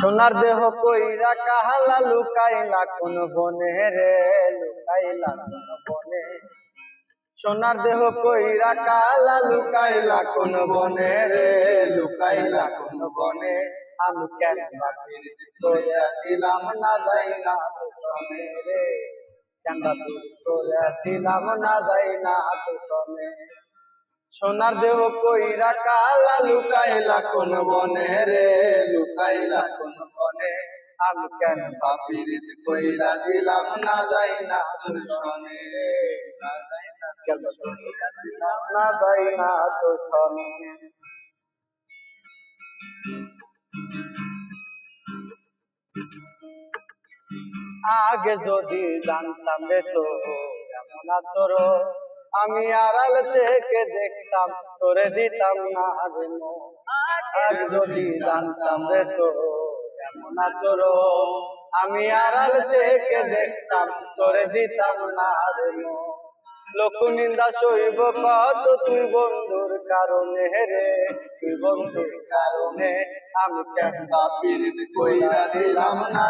সোনার দেহ কইরা কাহালা লুকাইলা, কোন বনে রে লুকাইলা, কোন বনে। সোনার দেহ কইরা কালা লুকাইলা, কোন বনে রে লুকাইলা, কোন বনে। আমি কেন কইরাছিলাম না যাই না রে। কেন কইরাছিলাম না যাই না সোনার দেহ কইরা কালা লুকাইলা কোন বনে রে, লুকাইলা কোন বনে। আমি কেন পাপিরিত কইরা ছিলাম, না যাই না তোর সনে না যাই না তোর সনে আগে যদি জানতাম রে তো, এমন তোর আমি আড়াল থেকে দেখতাম, তোরে দিতাম না রে মো। আগে যদি জানতাম রে তো এমন তোর আমি আড়াল থেকে দেখতাম, তোরে দিতাম না রে লোক নিন্দা সইব কত তুই বন্ধুর কারণে রে? তুই বন্ধুর কারণে আমি বাপিরিত কইরা দিলাম না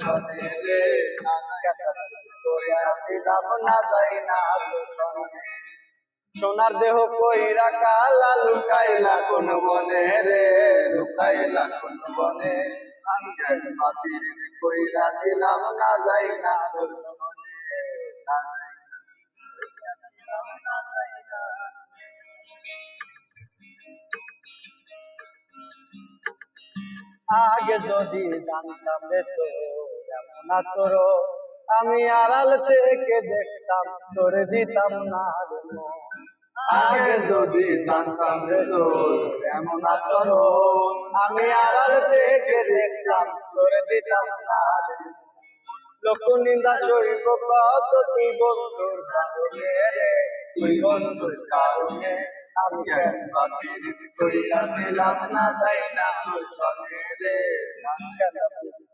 সনে রে? সোনার দেহ কইরা কালা লুকাইলা কোন বনে রে, লুকাইলা কোন বনে। কইরা দিলাম, না যাই না আগে যদি জানতাম তো এমন তোর আমি আড়াল থেকে দেখতাম তোরে দিতাম না আগে যদি জানতাম রে তোর এমন আচরণ। আমি আড়াল থেকে দেখতাম তোরে দিতাম না লোক নিন্দা সইব কত তুই বন্ধুর কারণে তুই বন্ধুর কারণে? আমি কইরা দিলাম না যাই না তোর সনে রে?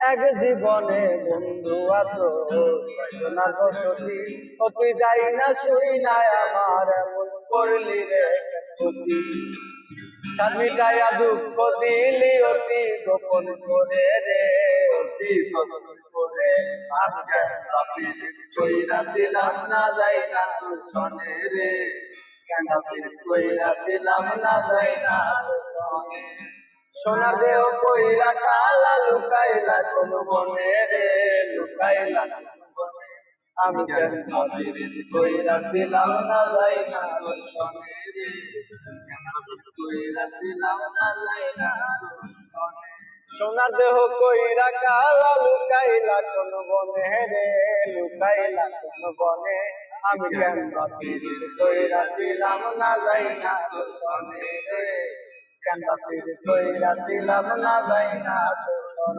এক জীবনে বন্ধু আতো সোনার বসতি? ও তুই যাই না, শুই না, আমার এমন করলি রে ক্ষতি সাধবিকায়া দুঃখ দিলি অতি গোপন করে রে। যত্ন করে আমি বাপিরিত কইরা দিলাম না যাই না তোর সনে রে কেন কইরা দিলাম না যাই না সনে দেহ কইরা রে লুকাইলা। আমি কেন কইরা দিলাম না সনে সোনা দেহ কইরা কালা লুকাইলা, কোন বনে রে, লুকাইলা কোন বনে। আমি কেন বাপিরিত কইরা ছিলাম না যাই না তোর সনে রে। কেন কইরা ছিলাম না যাই না তোর